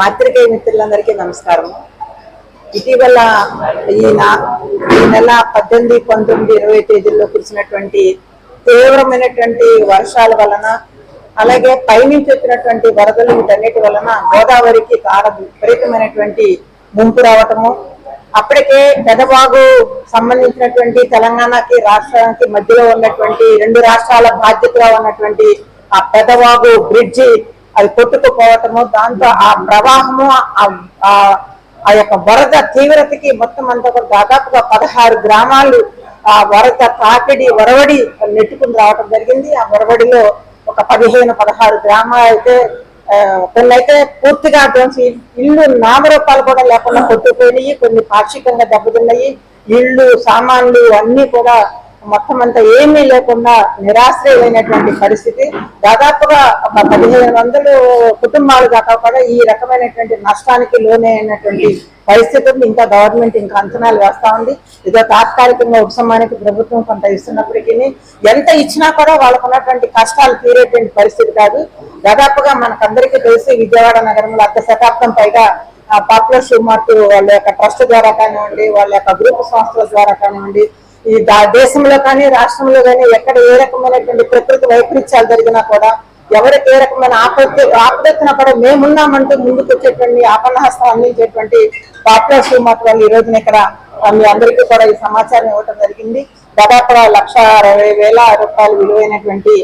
పాత్రికేయ మిత్రులందరికీ నమస్కారం. ఇటీవల ఈ ఈ నెల పద్దెనిమిది పంతొమ్మిది ఇరవై తేదీల్లో కురిసినటువంటి తీవ్రమైనటువంటి వర్షాల వలన అలాగే పైనుంచి వచ్చినటువంటి వరదలు వీటన్నిటి వలన గోదావరికి కార విపరీతమైనటువంటి ముంపు రావటము. అప్పటికే పెదవాగు సంబంధించినటువంటి తెలంగాణకి రాష్ట్రానికి మధ్యలో ఉన్నటువంటి రెండు రాష్ట్రాల బాధ్యతగా ఉన్నటువంటి ఆ పెదవాగు బ్రిడ్జి అది కొట్టుకుపోవటము దాంతో ఆ ప్రవాహము ఆ- ఆ యొక్క వరద తీవ్రతకి మొత్తం అంతా కూడా దాదాపుగా పదహారు గ్రామాలు ఆ వరద తాకిడి వరవడి నెట్టుకుని రావడం జరిగింది. ఆ వరవడిలో ఒక పదిహేను పదహారు గ్రామాలు అయితే ఆ, కొన్ని అయితే పూర్తిగా ధ్వంసి ఇల్లు నామరూపాలు కూడా లేకుండా కొట్టుకుపోయినాయి. కొన్ని పాక్షికంగా దెబ్బతిన్నాయి. ఇళ్ళు సామాన్లు అన్ని కూడా మొత్తం అంతా ఏమీ లేకుండా నిరాశ్రయమైనటువంటి పరిస్థితి. దాదాపుగా ఒక పదిహేను వందలు కుటుంబాలు దాకా కూడా ఈ రకమైనటువంటి నష్టానికి లోనైనటువంటి పరిస్థితులను ఇంకా గవర్నమెంట్ ఇంకా అంచనాలు వేస్తా ఉంది. ఇదో తాత్కాలికంగా ఉపశమానికి ప్రభుత్వం కొంత ఇస్తున్నప్పటికీ ఎంత ఇచ్చినా కూడా వాళ్ళకు ఉన్నటువంటి కష్టాలు తీరేటువంటి పరిస్థితి కాదు. దాదాపుగా మనకందరికీ తెలిసి విజయవాడ నగరంలో అర్ధ శతాబ్దం పైగా పాపులర్ షూ మార్ట్ వాళ్ళ యొక్క ట్రస్ట్ ద్వారా కానివ్వండి వాళ్ళ యొక్క గ్రూప్ సంస్థల ద్వారా కానివ్వండి ఈ దా- దేశంలో కానీ రాష్ట్రంలో కానీ ఎక్కడ ఏ రకమైనటువంటి ప్రకృతి వైపరీత్యాలు జరిగినా కూడా ఎవరికి ఏ రకమైన ఆపత్తి ఆపదెత్తినా కూడా మేమున్నామంటూ ముందుకు వచ్చేటువంటి ఆపన్నహస్తం అందించేటువంటి పాపులర్ షూ వాళ్ళు ఈ రోజున ఇక్కడ మీ అందరికీ కూడా ఈ సమాచారం ఇవ్వడం జరిగింది. దాదాపు లక్ష అరవై వేల రూపాయలు విలువైనటువంటి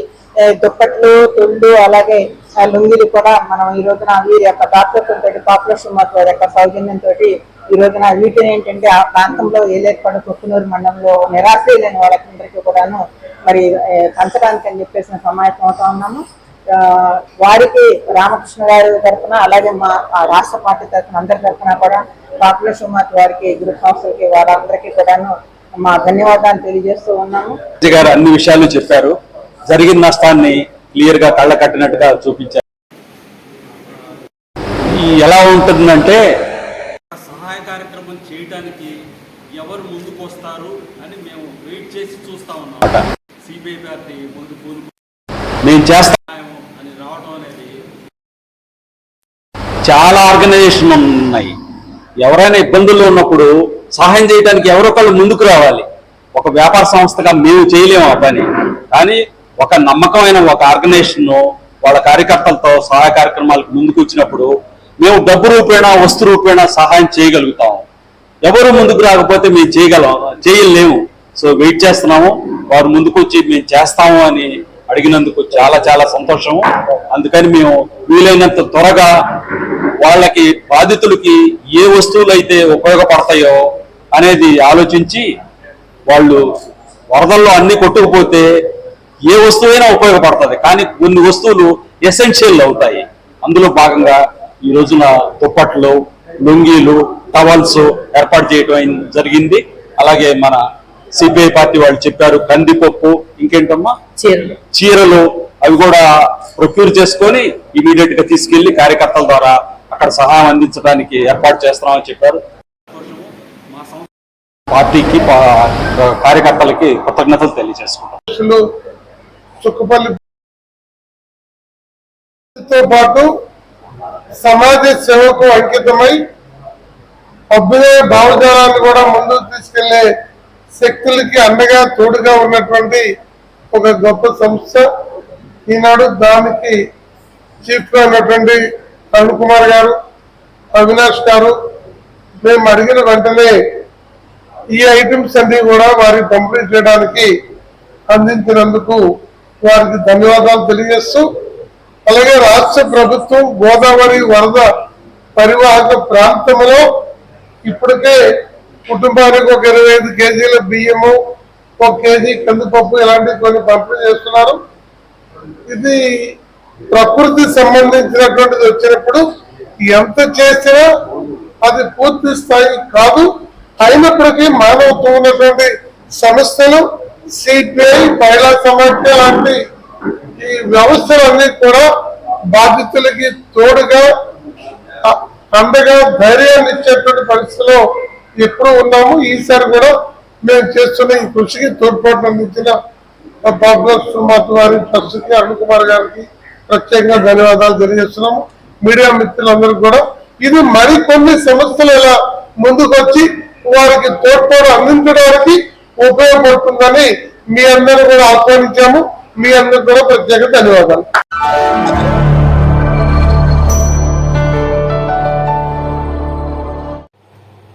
దుప్పట్లు తుళ్ళు అలాగే ఆ, కూడా మనం ఈ రోజున వీరి యొక్క దాతృత్వంతో పాపులర్ సుమార్ వారి యొక్క సౌజన్యంతో ఈ రోజున వీటిని ఏంటంటే ఆ ప్రాంతంలో ఏలేర్పడ కొక్కునూరు మండలంలో నిరాశ్రయులైన వాళ్ళకందరికీ కూడాను మరి పంచడానికి అని చెప్పేసి సమాయత్తం అవుతా ఉన్నాము. వారికి రామకృష్ణ గారి తరఫున అలాగే మా ఆ రాష్ట్ర పార్టీ తరఫున అందరి తరఫున కూడా పాపులర్ సుమార్ వారికి గ్రూప్ సంస్థలకి వారందరికీ కూడాను మా ధన్యవాదాలు తెలియజేస్తూ ఉన్నాము. గారు అన్ని విషయాలు చెప్పారు. జరిగిన నష్టాన్ని క్లియర్గా కళ్ళ కట్టినట్టుగా చూపించారు. ఎలా ఉంటుందంటే చేయడానికి ఎవరు ముందుకు వస్తారు అని మేము వెయిట్ చేసి చూస్తా ఉన్నాం. సిబిఐ పార్టీ ముందు అని రావడం అనేది చాలా ఆర్గనైజేషన్ ఉన్నాయి. ఎవరైనా ఇబ్బందుల్లో ఉన్నప్పుడు సహాయం చేయడానికి ఎవరో ఒకళ్ళు ముందుకు రావాలి. ఒక వ్యాపార సంస్థగా మేము చేయలేము ఆ పని. కానీ ఒక నమ్మకమైన ఒక ఆర్గనైజేషన్ వాళ్ళ కార్యకర్తలతో సహాయ కార్యక్రమాలకు ముందుకు వచ్చినప్పుడు మేము డబ్బు రూపేణా వస్తు రూపేణా సహాయం చేయగలుగుతాం. ఎవరు ముందుకు రాకపోతే మేము చేయగలం చేయలేము. సో వెయిట్ చేస్తున్నాము. వారు ముందుకు వచ్చి మేము చేస్తాము అని అడిగినందుకు చాలా చాలా సంతోషము. అందుకని మేము వీలైనంత త్వరగా వాళ్ళకి బాధితులకి ఏ వస్తువులు అయితే ఉపయోగపడతాయో అనేది ఆలోచించి వాళ్ళు వరదల్లో అన్ని కొట్టుకుపోతే ఏ వస్తువైనా ఉపయోగపడుతుంది. కానీ కొన్ని వస్తువులు ఎసెన్షియల్ అవుతాయి. అందులో భాగంగా ఈ రోజున దుప్పట్లు లుంగీలు టవల్స్ ఏర్పాటు చేయడం జరిగింది. అలాగే మన సిపిఐ పార్టీ వాళ్ళు చెప్పారు కందిపప్పు ఇంకేంటమ్మా? చీరలు. చీరలు. అవి కూడా ప్రొక్యూర్ చేసుకొని ఇమీడియట్గా తీసుకెళ్ళి కార్యకర్తల ద్వారా అక్కడ సహాయం అందించడానికి ఏర్పాటు చేస్తున్నామని చెప్పారు. సంతోషము మా సంస్థ పార్టీకి కార్యకర్తలకి కృతజ్ఞతలు తెలియజేసుకుంటాం. అధ్యక్షులు చుక్కపల్లి తో పాటు సమాజ సేవకు అంకితమై అభ్యుదయ భావజాలాన్ని కూడా ముందుకు తీసుకెళ్ళే శక్తులకి అండగా తోడుగా ఉన్నటువంటి ఒక గొప్ప సంస్థ. ఈనాడు దానికి చీఫ్గా ఉన్నటువంటి అరుణ్ కుమార్ గారు అవినాష్ గారు మేము అడిగిన వెంటనే ఈ ఐటమ్స్ అన్ని కూడా వారికి పంపిణీ చేయడానికి అందించినందుకు వారికి ధన్యవాదాలు తెలియజేస్తూ అలాగే రాష్ట్ర ప్రభుత్వం గోదావరి వరద పరివాహక ప్రాంతంలో ఇప్పటికే కుటుంబానికి ఒక ఇరవై ఐదు కేజీల బియ్యము ఒక కేజీ కందిపప్పు ఇలాంటివి కొన్ని పంపిణీ చేస్తున్నారు. ఇది ప్రకృతి సంబంధించినటువంటిది వచ్చినప్పుడు ఎంత చేసినా అది పూర్తి స్థాయి కాదు. అయినప్పటికీ మానవత్వం ఉన్నటువంటి సంస్థలు సిపిఐ మహిళా సమాఖ్య లాంటి ఈ వ్యవస్థలన్నీ కూడా బాధితులకి తోడుగా పండగ ధైర్యాన్ని ఇచ్చేటువంటి పరిస్థితిలో ఎప్పుడు ఉన్నాము. ఈసారి కూడా మేము చేస్తున్న ఈ కృషికి తోడ్పాటు అందించిన పాపులర్ సుమాత్ వారి ట్రస్ట్కి అరుణ్ కుమార్ గారికి ప్రత్యేకంగా ధన్యవాదాలు తెలియజేస్తున్నాము. మీడియా మిత్రులందరూ కూడా ఇది మరికొన్ని సంస్థలు ఇలా ముందుకొచ్చి వారికి తోడ్పాటు అందించడానికి ఉపయోగపడుతుందని మీ అందరూ కూడా ఆహ్వానించాము. మీ అందరూ కూడా ప్రత్యేక ధన్యవాదాలు.